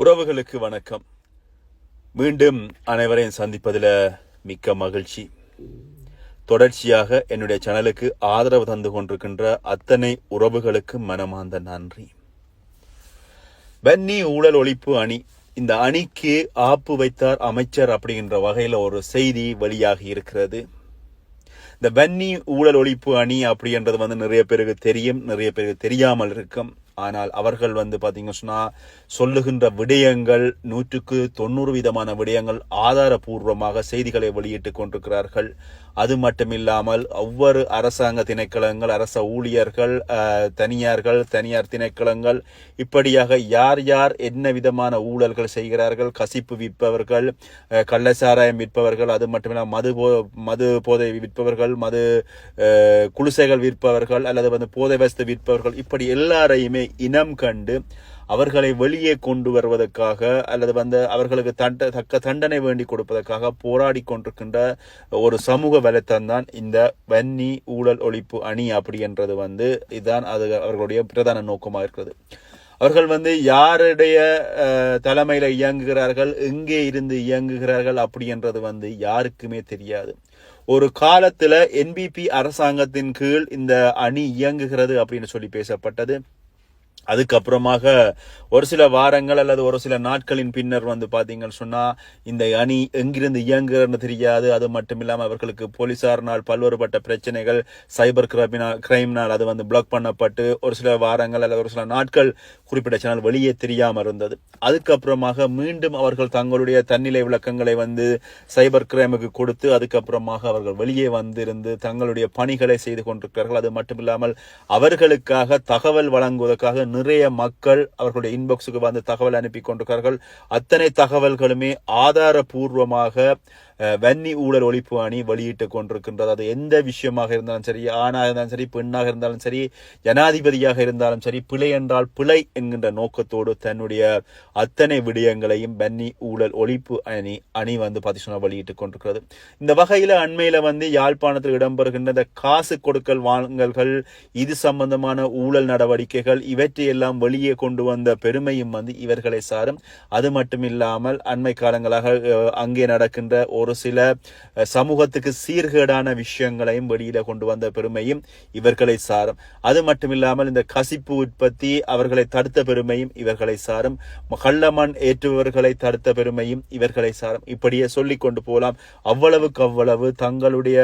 உறவுகளுக்கு வணக்கம். மீண்டும் அனைவரையும் சந்திப்பதில் மிக்க மகிழ்ச்சி. தொடர்ச்சியாக என்னுடைய சேனலுக்கு ஆதரவு தந்து கொண்டிருக்கின்ற அத்தனை உறவுகளுக்கு மனமார்ந்த நன்றி. பன்னி ஊழல் ஒழிப்பு அணி இந்த அணிக்கு ஆப்பு வைத்தார் அமைச்சர் அப்படிங்கிற வகையில் ஒரு செய்தி வெளியாகி இருக்கிறது. இந்த பன்னி ஊழல் ஒழிப்பு அணி அப்படின்றது வந்து நிறைய பேருக்கு தெரியும் நிறைய பேருக்கு தெரியாமல் இருக்கும். ஆனால் அவர்கள் வந்து பார்த்தீங்க சொன்னால் சொல்லுகின்ற விடயங்கள் நூற்றுக்கு தொண்ணூறு விதமான விடயங்கள் ஆதாரபூர்வமாக செய்திகளை வெளியிட்டு கொண்டிருக்கிறார்கள். அது மட்டுமில்லாமல் ஒவ்வொரு அரசாங்க திணைக்களங்கள் அரச ஊழியர்கள் தனியார்கள் தனியார் திணைக்களங்கள் இப்படியாக யார் யார் என்ன விதமான ஊழல்கள் செய்கிறார்கள் கசிப்பு விற்பவர்கள் அஹ், கள்ளச்சாராயம் விற்பவர்கள் அது மட்டுமில்லாமல் மது போ மது போதை விற்பவர்கள் மது அஹ், குடிசைகள் விற்பவர்கள் அல்லது வந்து போதை வசதி விற்பவர்கள் இப்படி எல்லாரையுமே இனம் கண்டு அவர்களை வெளியே கொண்டு வருவதற்காக அல்லது வந்து அவர்களுக்கு தண்ட தக்க தண்டனை வேண்டி கொடுப்பதற்காக போராடி கொண்டிருக்கின்ற ஒரு சமூக வலைத்தம்தான் இந்த வன்னி ஊழல் ஒழிப்பு அணி அப்படின்றது வந்து இதுதான் அது அவர்களுடைய பிரதான நோக்கமாக இருக்கிறது. அவர்கள் வந்து யாருடைய தலைமையில் இயங்குகிறார்கள் எங்கே இருந்து இயங்குகிறார்கள் அப்படி என்றது வந்து யாருக்குமே தெரியாது. ஒரு காலத்தில் என்பிபி அரசாங்கத்தின் கீழ் இந்த அணி இயங்குகிறது அப்படின்னு சொல்லி பேசப்பட்டது. அதுக்கப்புறமாக ஒரு சில வாரங்கள் அல்லது ஒரு சில நாட்களின் பின்னர் வந்து பார்த்தீங்கன்னு சொன்னால் இந்த அணி எங்கிருந்து இயங்குகிறன்னு தெரியாது. அது மட்டும் இல்லாமல் அவர்களுக்கு போலீசாரினால் பல்வேறுபட்ட பிரச்சனைகள் சைபர் கிரைமினால் கிரைம்னால் அது வந்து பிளாக் பண்ணப்பட்டு ஒரு சில வாரங்கள் அல்லது ஒரு சில நாட்கள் குறிப்பிட்ட சேனல் வெளியே தெரியாமல் இருந்தது. அதுக்கப்புறமாக மீண்டும் அவர்கள் தங்களுடைய தன்னிலை விளக்கங்களை வந்து சைபர் கிரைமுக்கு கொடுத்து அதுக்கப்புறமாக அவர்கள் வெளியே வந்திருந்து தங்களுடைய பணிகளை செய்து கொண்டிருக்கிறார்கள். அது மட்டும் இல்லாமல் அவர்களுக்காக தகவல் வழங்குவதற்காக நிறைய மக்கள் அவர்களுடைய இன்பாக்ஸுக்கு வந்து தகவல் அனுப்பி கொண்டிருக்கிறார்கள். அத்தனை தகவல்களுமே ஆதாரபூர்வமாக வன்னி ஊழல் ஒழிப்பு அணி வெளியிட்டு கொண்டிருக்கின்றது. அது எந்த விஷயமாக இருந்தாலும் சரி ஆணாக இருந்தாலும் சரி பெண்ணாக இருந்தாலும் சரி ஜனாதிபதியாக இருந்தாலும் சரி பிழை என்றால் பிழை என்கின்ற நோக்கத்தோடு தன்னுடைய அத்தனை விடயங்களையும் வன்னி ஊழல் ஒழிப்பு அணி அணி வந்து பார்த்தீங்கன்னா வெளியிட்டு கொண்டிருக்கிறது. இந்த வகையில் அண்மையில் வந்து யாழ்ப்பாணத்தில் இடம்பெறுகின்ற இந்த காசு கொடுக்கல் வாங்கல்கள் இது சம்பந்தமான ஊழல் நடவடிக்கைகள் எல்லாம் வெளியே கொண்டு வந்த பெருமையும் வந்து இவர்களை சாரும். அது மட்டும் இல்லாமல் அண்மை காலங்களாக அங்கே நடக்கின்ற ஒரு சில சமூகத்துக்கு சீர்கேடான விஷயங்களையும் வெளியில கொண்டு வந்த பெருமையும் இவர்களை சாரும். அது மட்டும் இல்லாமல் இந்த கசிப்பு உற்பத்தி அவர்களை தடுத்த பெருமையும் இவர்களை சாரும். கள்ளமண் ஏற்றுபவர்களை தடுத்த பெருமையும் இவர்களை சாரும். இப்படியே சொல்லி கொண்டு போகலாம் அவ்வளவுக்கு அவ்வளவு தங்களுடைய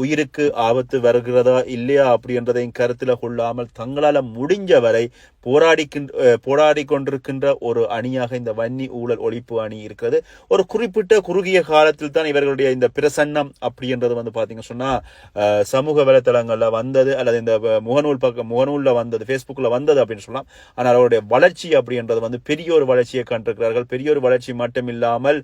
உயிருக்கு ஆபத்து வருகிறதா இல்லையா அப்படின்றதையும் கருத்தில் கொள்ளாமல் தங்களால் முடிஞ்ச வரை போராடிக்கின்ற போராடி கொண்டிருக்கின்ற ஒரு அணியாக இந்த வன்னி ஊழல் ஒழிப்பு அணி இருக்கிறது. ஒரு குறிப்பிட்ட குறுகிய காலத்தில் தான் இவர்களுடைய இந்த பிரசன்னம் அப்படின்றது வந்து பார்த்தீங்க சொன்னா சமூக வலைத்தளங்களில் வந்தது அல்லது இந்த முகநூல் பக்கம் முகநூலில் வந்தது ஃபேஸ்புக்கில் வந்தது அப்படின்னு சொல்லலாம். ஆனால் அவருடைய வளர்ச்சி அப்படின்றது வந்து பெரிய ஒரு வளர்ச்சியை கண்டிருக்கிறார்கள். பெரிய ஒரு வளர்ச்சி மட்டும் இல்லாமல்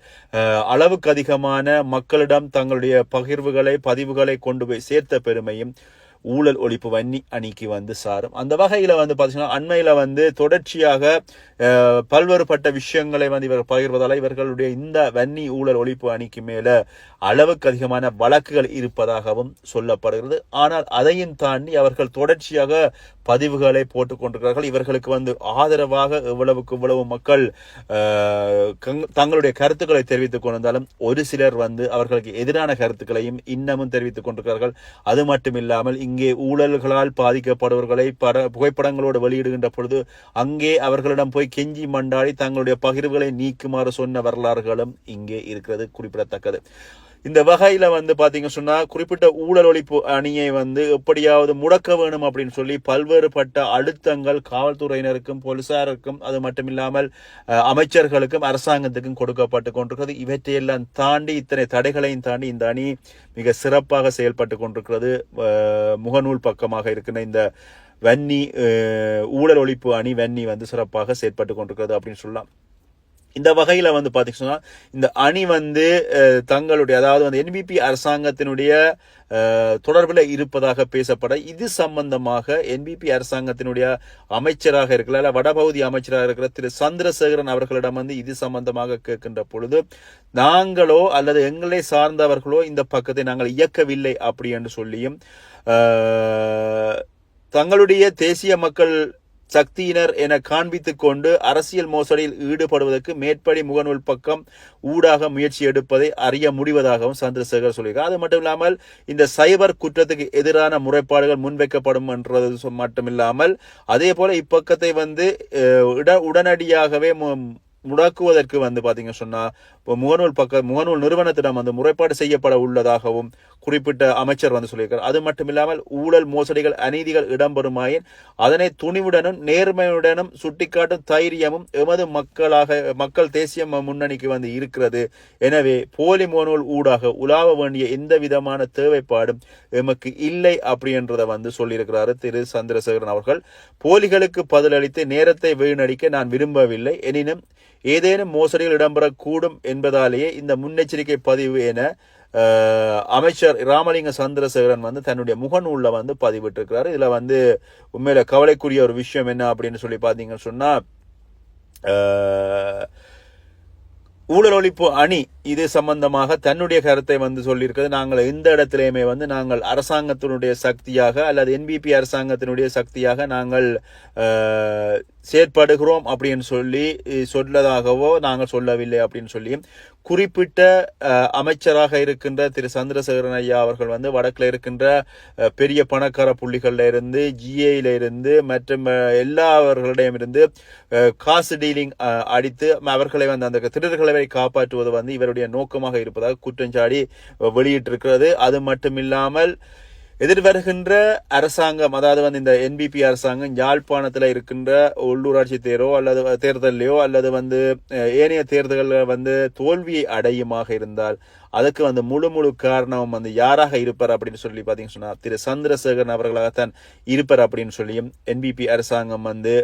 அளவுக்கு அதிகமான மக்களிடம் தங்களுடைய பகிர்வுகளை பதிவுகளை கொண்டு போய் சேர்த்த பெருமையும் ஊழல் ஒழிப்பு வன்னி அணிக்கு வந்து சாரும். அந்த வகையில் வந்து பார்த்தீங்கன்னா அண்மையில் வந்து தொடர்ச்சியாக பல்வேறுபட்ட விஷயங்களை வந்து இவர் பகிர்வதால் இவர்களுடைய இந்த வன்னி ஊழல் ஒழிப்பு அணிக்கு மேலே அளவுக்கு அதிகமான வழக்குகள் இருப்பதாகவும் சொல்லப்படுகிறது. ஆனால் அதையும் தாண்டி அவர்கள் தொடர்ச்சியாக பதிவுகளை போட்டுக் கொண்டிருக்கிறார்கள். இவர்களுக்கு வந்து ஆதரவாக எவ்வளவுக்கு இவ்வளவு மக்கள் கங்- தங்களுடைய கருத்துக்களை தெரிவித்துக் கொண்டிருந்தாலும் ஒரு சிலர் வந்து அவர்களுக்கு எதிரான கருத்துக்களையும் இன்னமும் தெரிவித்துக் கொண்டிருக்கிறார்கள். அது மட்டும் இல்லாமல் இங்கே இங்கே ஊழல்களால் பாதிக்கப்படுபவர்களை பட புகைப்படங்களோடு வெளியிடுகின்ற பொழுது அங்கே அவர்களிடம் போய் கெஞ்சி மண்டாடி தங்களுடைய பகிர்வுகளை நீக்குமாறு சொன்ன வரலாறுகளும் இங்கே இருக்கிறது குறிப்பிடத்தக்கது. இந்த வகையில் வந்து பார்த்தீங்க சொன்னால் குறிப்பிட்ட ஊழல் ஒழிப்பு அணியை வந்து எப்படியாவது முடக்க வேணும் அப்படின்னு சொல்லி பல்வேறுபட்ட அழுத்தங்கள் காவல்துறையினருக்கும் போலீசாருக்கும் அது மட்டும் இல்லாமல் அமைச்சர்களுக்கும் அரசாங்கத்துக்கும் கொடுக்கப்பட்டு கொண்டிருக்கிறது. இவற்றையெல்லாம் தாண்டி இத்தனை தடைகளையும் தாண்டி இந்த அணி மிக சிறப்பாக செயல்பட்டு கொண்டிருக்கிறது. முகநூல் பக்கமாக இருக்கின்ற இந்த வன்னி ஊழல் ஒழிப்பு அணி வன்னி வந்து சிறப்பாக செயற்பட்டு கொண்டிருக்கிறது அப்படின்னு சொல்லலாம். இந்த வகையில் வந்து பாத்தீங்கன்னா இந்த அணி வந்து தங்களுடைய அதாவது வந்து என்பிபி அரசாங்கத்தினுடைய தொடர்பில் இருப்பதாக பேசப்பட இது சம்பந்தமாக என்பிபி அரசாங்கத்தினுடைய அமைச்சராக இருக்கிற அல்ல வடபகுதி அமைச்சராக இருக்கிற திரு சந்திரசேகரன் அவர்களிடம் வந்து இது சம்பந்தமாக கேட்கின்ற பொழுது நாங்களோ அல்லது எங்களை சார்ந்தவர்களோ இந்த பக்கத்தை நாங்கள் இயக்கவில்லை அப்படி என்று சொல்லியும் தங்களுடைய தேசிய மக்கள் சக்தியினர் என காண்பித்துக் கொண்டு அரசியல் மோசடியில் ஈடுபடுவதற்கு மேற்படி முகநூல் பக்கம் ஊடாக முயற்சி எடுப்பதை அறிய முடிவதாகவும் சந்திரசேகர் சொல்லியிருக்கார். அது மட்டும் இல்லாமல் இந்த சைபர் குற்றத்துக்கு எதிரான முறைப்பாடுகள் முன்வைக்கப்படும் என்றது மட்டுமில்லாமல் அதே போல இப்பக்கத்தை வந்து உடனடியாகவே மு- முடக்குவதற்கு வந்து பார்த்தீங்க சொன்னா இப்போ முகநூல் பக்க முகநூல் நிறுவனத்திடம் வந்து முறைப்பாடு செய்யப்பட உள்ளதாகவும் குறிப்பிட்ட அமைச்சர் வந்து சொல்லியிருக்கார். அது மட்டும் இல்லாமல் ஊழல் மோசடிகள் அநீதிகள் இடம்பெறுமாயின் அதனை துணிவுடனும் நேர்மையுடனும் சுட்டிக்காட்டும் தைரியமும் எமது மக்களாக மக்கள் தேசிய முன்னணிக்கு வந்து இருக்கிறது. எனவே போலி மோனூல் ஊடாக உலாவ வேண்டிய எந்த விதமான தேவைப்பாடும் எமக்கு இல்லை அப்படின்றத வந்து சொல்லியிருக்கிறாரு திரு. சந்திரசேகரன் அவர்கள். போலிகளுக்கு பதிலளித்து நேரத்தை வீணடிக்க நான் விரும்பவில்லை. எனினும் ஏதேனும் மோசடிகள் இடம்பெறக்கூடும் என்பதாலேயே இந்த முன்னெச்சரிக்கை பதிவு என அமைச்சர் ராமலிங்க சந்திரசேகரன் வந்து தன்னுடைய முகநூலில் வந்து பதிவிட்டிருக்கிறாரு. இதில் வந்து உண்மையில் கவலைக்குரிய ஒரு விஷயம் என்ன அப்படின்னு சொல்லி பார்த்தீங்கன்னு சொன்னால் ஊழலொழிப்பு ஊழல் ஒழிப்பு அணி இது சம்பந்தமாக தன்னுடைய கருத்தை வந்து சொல்லியிருக்கிறது. நாங்கள் எந்த இடத்துலையுமே வந்து நாங்கள் அரசாங்கத்தினுடைய சக்தியாக அல்லது என்பிபி அரசாங்கத்தினுடைய சக்தியாக நாங்கள் செயற்படுகிறோம் அப்படின்னு சொல்லி சொல்லதாகவோ நாங்கள் சொல்லவில்லை அப்படின்னு சொல்லி குறிப்பிட்ட அமைச்சராக இருக்கின்ற திரு சந்திரசேகரன் ஐயா அவர்கள் வந்து வடக்கில் இருக்கின்ற பெரிய பணக்கார புள்ளிகளில் இருந்து ஜிஏல இருந்து மற்றும் அஹ், எல்லாவர்களிடம் இருந்து காசு டீலிங் அடித்து அவர்களை வந்து அந்த திருடர்களை காப்பாற்றுவது வந்து இவருடைய நோக்கமாக இருப்பதாக குற்றஞ்சாடி வெளியிட்டிருக்கிறது. அது மட்டும் இல்லாமல் எதிர்வருகின்ற அரசாங்கம் அதாவது வந்து இந்த என்பிபி அரசாங்கம் யாழ்ப்பாணத்தில் இருக்கின்ற உள்ளூராட்சி தேரோ அல்லது தேர்தலையோ அல்லது வந்து ஏனைய தேர்தல்களில் வந்து தோல்வியை அடையுமாக இருந்தால் அதுக்கு வந்து முழு முழு காரணம் வந்து யாராக இருப்பார் அப்படின்னு சொல்லி பார்த்தீங்கன்னு சொன்னால் திரு சந்திரசேகரன் அவர்களாகத்தான் இருப்பார் அப்படின்னு சொல்லியும் என்பிபி அரசாங்கம் வந்து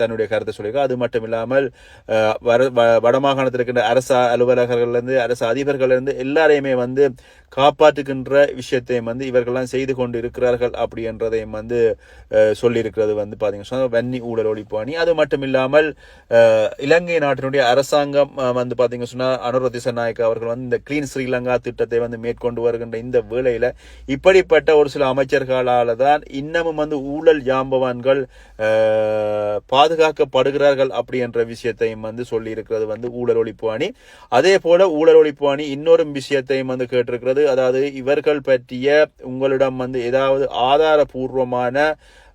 தன்னுடைய கருத்தை சொல்லியிருக்கோம் அது மட்டும் இல்லாமல் வர வ- வடமாகாணத்தில் இருக்கின்ற அரசு அலுவலகர்கள்லேருந்து அரசு அதிபர்கள்லேருந்து எல்லாரையுமே வந்து காப்பாற்றுகின்ற விஷயத்தையும் வந்து இவர்கள்லாம் செய்து கொண்டு இருக்கிறார்கள் அப்படின்றதையும் வந்து சொல்லியிருக்கிறது வந்து பார்த்தீங்கன்னா வன்னி ஊழல் ஒழிப்பு அணி அது மட்டும் இல்லாமல் இலங்கை நாட்டினுடைய அரசாங்கம் வந்து பார்த்தீங்கன்னா சொன்னால் அனுர நாயக் அவர்கள் வந்து இந்த கிளீன் ஸ்ரீலங்கா திட்டத்தை வந்து மேற்கொண்டு வருகின்ற இந்த வேளையில் இப்படிப்பட்ட ஒரு சில அமைச்சர்களால் தான் இன்னமும் வந்து ஊழல் ஜாம்பவான்கள் பாதுகாக்கப்படுகிறார்கள் அப்படி என்ற விஷயத்தையும் வந்து சொல்லியிருக்கிறது வந்து ஊழல் ஒழிப்பு அணி. அதே போல ஊழல் ஒழிப்பு அணி இன்னொரு விஷயத்தையும் வந்து கேட்டிருக்கிறது. அதாவது இவர்கள் பற்றிய உங்களிடம் வந்து ஏதாவது ஆதாரபூர்வமான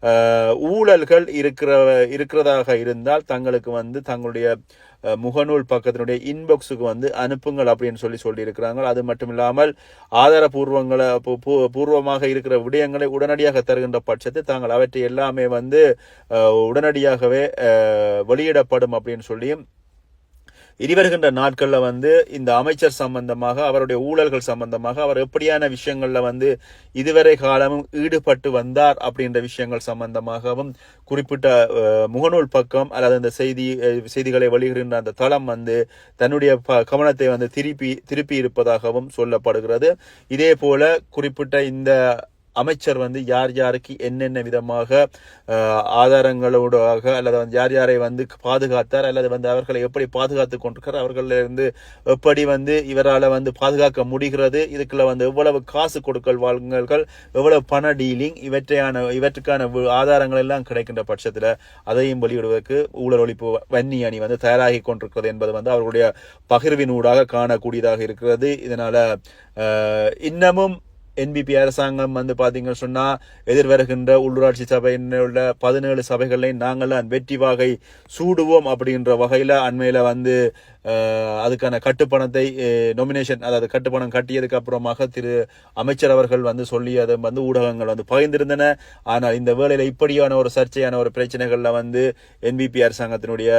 ஊழல்கள் இருக்கிற இருக்கிறதாக இருந்தால் தங்களுக்கு வந்து தங்களுடைய முகநூல் பக்கத்தினுடைய இன்பாக்ஸுக்கு வந்து அனுப்புங்கள் அப்படின்னு சொல்லி சொல்லியிருக்கிறாங்க. அது மட்டும் இல்லாமல் ஆதாரபூர்வங்களை பூ- பூர்வமாக இருக்கிற விடயங்களை உடனடியாக தருகின்ற பட்சத்தில் தாங்கள் அவற்றை எல்லாமே வந்து உடனடியாகவே வெளியிடப்படும் அப்படின்னு சொல்லியும் இனி வருகின்ற நாட்களில் வந்து இந்த அமைச்சர் சம்பந்தமாக அவருடைய ஊழல்கள் சம்பந்தமாக அவர் எப்படியான விஷயங்களில் வந்து இதுவரை காலமும் ஈடுபட்டு வந்தார் அப்படின்ற விஷயங்கள் சம்பந்தமாகவும் குறிப்பிட்ட முகநூல் பக்கம் அல்லது அந்த செய்தி செய்திகளை வெளியிடுகின்ற அந்த தளம் வந்து தன்னுடைய ப- கவனத்தை வந்து திருப்பி திருப்பி இருப்பதாகவும் சொல்லப்படுகிறது. இதே போல குறிப்பிட்ட இந்த அமைச்சர் வந்து யார் யாருக்கு என்னென்ன விதமாக ஆதாரங்களோடாக அல்லது வந்து யார் யாரை வந்து பாதுகாத்தார் அல்லது வந்து அவர்களை எப்படி பாதுகாத்து கொண்டிருக்கிறார் அவர்களிலிருந்து எப்படி வந்து இவரால் வந்து பாதுகாக்க முடிகிறது இதுக்குள்ள வந்து எவ்வளவு காசு கொடுக்கல் வாங்கல்கள் எவ்வளவு பண டீலிங் இவற்றையான இவற்றுக்கான ஆதாரங்கள் எல்லாம் கிடைக்கின்ற பட்சத்தில் அதையும் வெளியிடுவதற்கு ஊழல் ஒழிப்பு வன்னி அணி வந்து தயாராகி கொண்டிருக்கிறது என்பது வந்து அவர்களுடைய பகிர்வினூடாக காணக்கூடியதாக இருக்கிறது. இதனால் இன்னமும் என்பிபி அரசாங்கம் வந்து பார்த்தீங்கன்னு சொன்னால் எதிர்வருகின்ற உள்ளூராட்சி சபையினுள்ள உள்ள பதினேழு சபைகளையும் நாங்கள் வெற்றி வாகை சூடுவோம் அப்படின்ற வகையில் அண்மையில் வந்து அதுக்கான கட்டுப்பணத்தை நொமினேஷன் அதாவது கட்டுப்பணம் கட்டியதுக்கு அப்புறமாக திரு அமைச்சர் அவர்கள் வந்து சொல்லி அதை வந்து ஊடகங்கள் வந்து பகிர்ந்திருந்தன. ஆனால் இந்த வேளையில் இப்படியான ஒரு சர்ச்சையான ஒரு பிரச்சனைகளில் வந்து என்பிபி அரசாங்கத்தினுடைய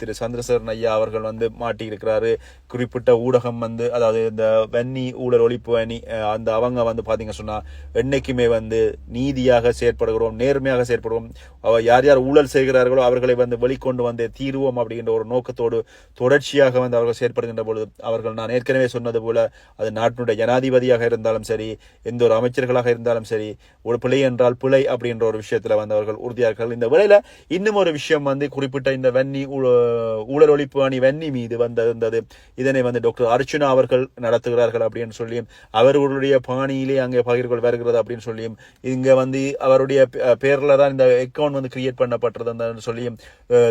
திரு சந்திரசேகரன் ஐயா அவர்கள் வந்து மாட்டியிருக்கிறாரு. குறிப்பிட்ட ஊடகம் வந்து அதாவது இந்த வன்னி ஊழல் ஒழிப்பு அணி அந்த அவங்க வந்து பார்த்தீங்க சொன்னால் என்றைக்குமே வந்து நீதியாக செயற்படுகிறோம் நேர்மையாக செயற்படுவோம் அவர் யார் யார் ஊழல் செய்கிறார்களோ அவர்களை வந்து வெளிக்கொண்டு வந்து தீருவோம் அப்படிங்கிற ஒரு நோக்கத்தோடு தொடர்ச்சியாக தொடர்ச்சியாக வந்து அவர்கள் செயற்படுகின்ற பொழுது அவர்கள் நான் ஏற்கனவே சொன்னது போல அது நாட்டினுடைய ஜனாதிபதியாக இருந்தாலும் சரி எந்த ஒரு அமைச்சர்களாக இருந்தாலும் சரி ஒரு பிழை என்றால் பிழை அப்படின்ற ஒரு விஷயத்தில் வந்து அவர்கள் உறுதியார்கள். இந்த வேலையில் இன்னும் ஒரு விஷயம் வந்து குறிப்பிட்ட இந்த வன்னி ஊழல் ஒழிப்பு அணி வன்னி மீது வந்திருந்தது. இதனை வந்து டாக்டர் அர்ச்சுனா அவர்கள் நடத்துகிறார்கள் அப்படின்னு சொல்லியும் அவர்களுடைய பாணியிலே அங்கே பகிர்கொள் வருகிறது அப்படின்னு சொல்லியும் இங்கே வந்து அவருடைய பேரில் தான் இந்த அக்கௌண்ட் வந்து கிரியேட் பண்ணப்பட்டது சொல்லியும்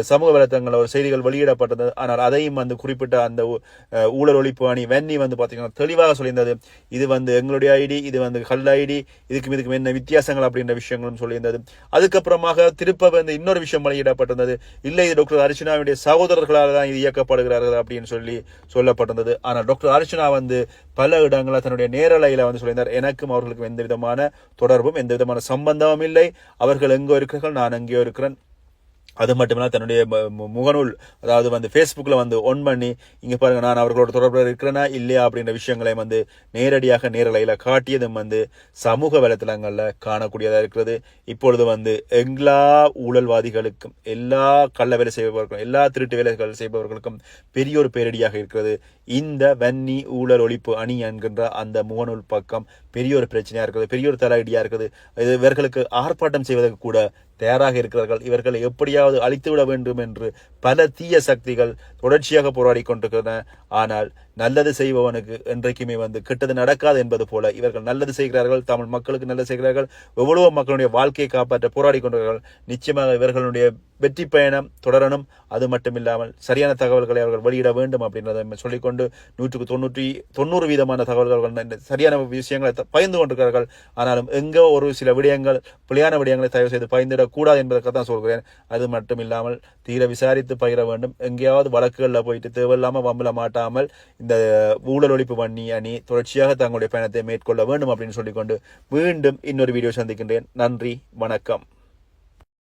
சமூக வலைத்தளங்களில் ஒரு செய்திகள் வெளியிடப்பட்டது ஆனால் அதையும் வந்து குறிப்பிட்ட அந்த ஊ- ஊழல் ஒழிப்பு அணி வென்னி வந்து பார்த்தீங்கன்னா தெளிவாக சொல்லியிருந்தது. இது வந்து எங்களுடைய ஐடி இது வந்து கல் ஐடி இதுக்கும் இதுக்கும் என்ன வித்தியாசங்கள் அப்படின்ற விஷயங்களும் சொல்லியிருந்தது. அதுக்கப்புறமாக திருப்ப வந்து இன்னொரு விஷயம் வெளியிடப்பட்டிருந்தது. இல்லை இது டாக்டர் அர்ச்சனாவுடைய சகோதரர்களால் தான் இது இயக்கப்படுகிறார்கள் அப்படின்னு சொல்லி சொல்லப்பட்டிருந்தது. ஆனால் டாக்டர் அர்ச்சனா வந்து பல இடங்களில் தன்னுடைய நேரலையில் வந்து சொல்லியிருந்தார். எனக்கும் அவர்களுக்கும் எந்த விதமான தொடர்பும் எந்த விதமான சம்பந்தமும் இல்லை. அவர்கள் எங்கோ இருக்கிறார்கள் நான் எங்கேயோ இருக்கிறேன். அது மட்டுமில்லாம தன்னுடைய மு- முகநூல் அதாவது வந்து ஃபேஸ்புக்கில் வந்து ஒன் பண்ணி இங்கே பாருங்கள் நான் அவர்களோட தொடர்பில் இருக்கிறேனா இல்லையா அப்படின்ற விஷயங்களை வந்து நேரடியாக நேரலையில் காட்டியதும் வந்து சமூக வலைத்தளங்களில் காணக்கூடியதாக இருக்கிறது. இப்பொழுது வந்து எல்லா ஊழல்வாதிகளுக்கும் எல்லா கள்ள வேலை செய்பவர்களுக்கும் எல்லா திருட்டு வேலைகள் செய்பவர்களுக்கும் பெரிய ஒரு பேரடியாக இருக்கிறது. இந்த வன்னி ஊழல் ஒழிப்பு அணி என்கின்ற அந்த முகநூல் பக்கம் பெரிய ஒரு பிரச்சனையாக இருக்குது பெரிய ஒரு தலையடியாக இருக்குது. இது இவர்களுக்கு ஆர்ப்பாட்டம் செய்வதற்கு கூட தயாராக இருக்கிறார்கள். இவர்களை எப்படியாவது அழித்துவிட வேண்டும் என்று பல தீய சக்திகள் தொடர்ச்சியாக போராடி கொண்டிருக்கின்றன. ஆனால் நல்லது செய்பவனுக்கு என்றைக்குமே வந்து கெட்டது நடக்காது என்பது போல இவர்கள் நல்லது செய்கிறார்கள் தமிழ் மக்களுக்கு நல்லது செய்கிறார்கள் எவ்வளவோ மக்களுடைய வாழ்க்கையை காப்பாற்ற போராடி கொண்டார்கள் நிச்சயமாக இவர்களுடைய வெற்றி பயணம் தொடரணும். அது மட்டும் இல்லாமல் சரியான தகவல்களை அவர்கள் வெளியிட வேண்டும் அப்படின்றத சொல்லிக்கொண்டு நூற்றுக்கு தொண்ணூற்றி தொண்ணூறு வீதமான தகவல்கள் சரியான விஷயங்களை பயந்து கொண்டிருக்கிறார்கள். ஆனாலும் எங்கோ ஒரு சில விடயங்கள் பிழையான விடயங்களை தயவு செய்து பயந்துடக்கூடாது என்பதற்காக தான் சொல்கிறேன். அது மட்டும் இல்லாமல் தீர விசாரித்து பகிர வேண்டும். எங்கேயாவது வழக்குகளில் போயிட்டு தேவையில்லாமல் வம்பல மாட்டாமல் இந்த இந்த ஊழல் ஒழிப்பு பண்ணி அணி தொடர்ச்சியாக தங்களுடைய பயணத்தை மேற்கொள்ள வேண்டும் அப்படின்னு சொல்லிக்கொண்டு மீண்டும் இன்னொரு வீடியோ சந்திக்கின்றேன். நன்றி வணக்கம்.